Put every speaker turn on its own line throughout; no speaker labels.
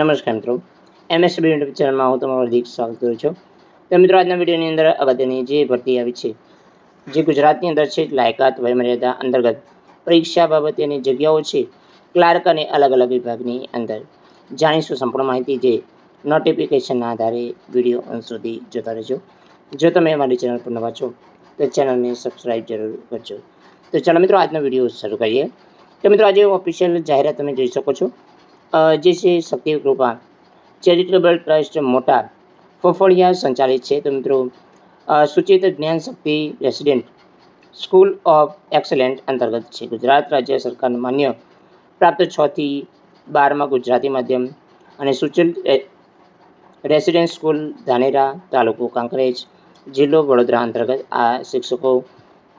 નમસ્કાર મિત્રો. MSB YouTube ચેનલમાં હું તમારું હાર્દિક સ્વાગત કરું છું. તો મિત્રો, આજના વિડીયોની અંદર અગત્યની જે ભરતી આવી છે, જે ગુજરાતની અંદર છે, લાયકાત વયમર્યાદા અંતર્ગત પરીક્ષા બાબતેની જગ્યાઓ છે, ક્લાર્ક અને અલગ અલગ વિભાગની અંદર. જાણીશું સંપૂર્ણ માહિતી જે નોટિફિકેશનના આધારે વીડિયો અંત સુધી જોતા રહેજો. જો તમે અમારી ચેનલ પર નવા છો, તો ચેનલને સબસ્ક્રાઈબ જરૂર કરજો. તો ચાલો મિત્રો, આજનો વીડિયો શરૂ કરીએ. તો મિત્રો, આજે ઓફિશિયલ જાહેરાત તમે જોઈ શકો છો. જે છે શક્તિ કૃપા. ચેરિટેબલ ટ્રસ્ટ મોટા ફફળિયા સંચાલિત છે. તો મિત્રો સૂચિત Gyan Shakti resident school of excellent અંતર્ગત છે. ગુજરાત રાજ્ય સરકારનું માન્ય પ્રાપ્ત છથી બારમાં ગુજરાતી માધ્યમ અને સૂચિત રેસિડેન્ટ સ્કૂલ ધાનેરા તાલુકો કાંકરેજ જિલ્લો વડોદરા અંતર્ગત આ શિક્ષકો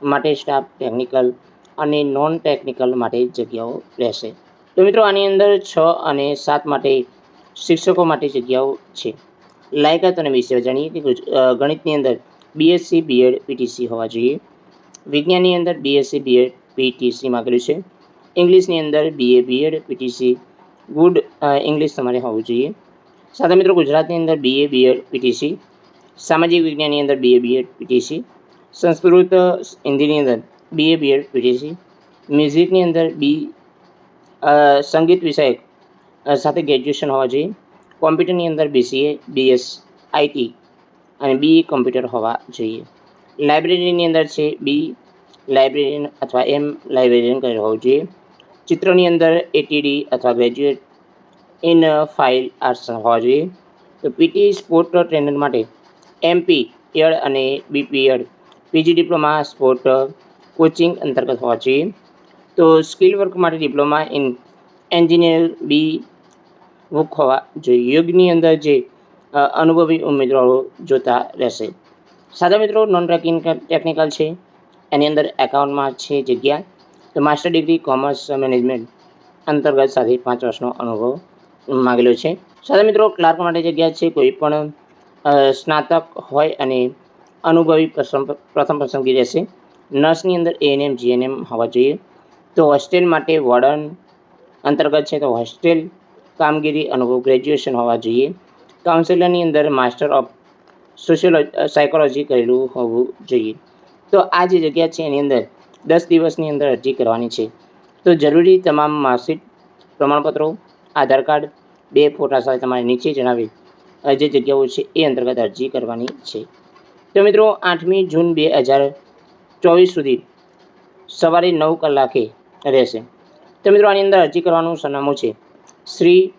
માટે સ્ટાફ ટેકનિકલ અને નોન ટેકનિકલ માટે જગ્યાઓ રહેશે. તો મિત્રો, આની અંદર છ અને સાત માટે શિક્ષકો માટે જગ્યાઓ છે. લાયકાત અને વિષય જાણીએ કે ગણિતની અંદર બીએસસી બીએડ પીટીસી હોવા જોઈએ. વિજ્ઞાનની અંદર બીએસસી બીએડ પીટીસી માંગેલું છે. ઇંગ્લિશની અંદર BA BEd PTC good English તમારે હોવું જોઈએ. સાથે મિત્રો, ગુજરાતની અંદર બીએ બીએડ પીટીસી સામાજિક વિજ્ઞાનની અંદર બીએ બીએડ પીટીસી સંસ્કૃત હિન્દીની અંદર બીએ બીએડ પીટીસી મ્યુઝિકની અંદર બી સંગીત વિષયક સાથે ગ્રેજ્યુએશન હોવા જોઈએ. કોમ્પ્યુટરની અંદર બીસીએ બીએસ આઈટી અને બી કોમ્પ્યુટર હોવા જોઈએ. લાઇબ્રેરીની અંદર છે બી લાઇબ્રેરિયન અથવા એમ લાઇબ્રેરિયન કરેલ હોવું જોઈએ. ચિત્રની અંદર એટીડી અથવા ગ્રેજ્યુએટ ઇન ફાઇલ આર્ટ્સ હોવા જોઈએ. તો પીટી સ્પોર્ટ ટ્રેનર માટે એમપી એડ અને BPEd PG diploma sport coaching અંતર્ગત હોવા જોઈએ. તો સ્કિલ વર્ક માટે diploma in engineer B book હોવા જોઈએ યોગની અંદર જે અનુભવી ઉમેદવારો જોતા રહેશે. સાદા મિત્રો નોન ટેકનિકલ છે. એની અંદર એકાઉન્ટમાં છે જગ્યા. તો માસ્ટર ડિગ્રી કોમર્સ મેનેજમેન્ટ અંતર્ગત સાથે પાંચ વર્ષનો અનુભવ માગેલો છે. સાથે મિત્રો ક્લાર્ક માટે જગ્યા છે. કોઈ પણ સ્નાતક હોય અને અનુભવી પ્રથમ પસંદગી રહેશે. નર્સની અંદર એએનએમ જીએનએમ હોવા જોઈએ. તો હોસ્ટેલ માટે વોર્ડન અંતર્ગત છે તો હોસ્ટેલ કામગીરી અનુભવ ગ્રેજ્યુએશન હોવા જોઈએ. કાઉન્સિલરની અંદર માસ્ટર ઓફ સોશિયોલોજી સાયકોલોજી કરેલું હોવું જોઈએ. તો આ જે જગ્યા છે એની અંદર દસ દિવસની અંદર અરજી કરવાની છે. તો જરૂરી તમામ માર્કશીટ પ્રમાણપત્રો, આધાર કાર્ડ, બે ફોટા સાથે તમારે નીચે જણાવેલ જે જગ્યાઓ છે એ અંતર્ગત અરજી કરવાની છે. તો મિત્રો આઠમી જૂન બે હજાર ચોવીસ સુધી સવારે નવ કલાકે રહેશે. તો મિત્રો આની અંદર અરજી કરવાનું સરનામું છે Shri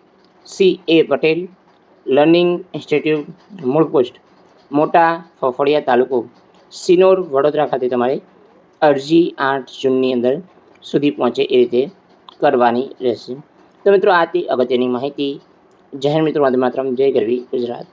C A Patel learning institute, મૂળ પોસ્ટ, મોટા ફફડિયા તાલુકો, સિનોર, વડોદરા ખાતે તમારે અરજી આઠ જૂનની અંદર સુધી પહોંચે એ રીતે કરવાની રહેશે. તો મિત્રો આ તે અગત્યની માહિતી. જાહેર મિત્રો માટે માત્ર જય ગરવી ગુજરાત.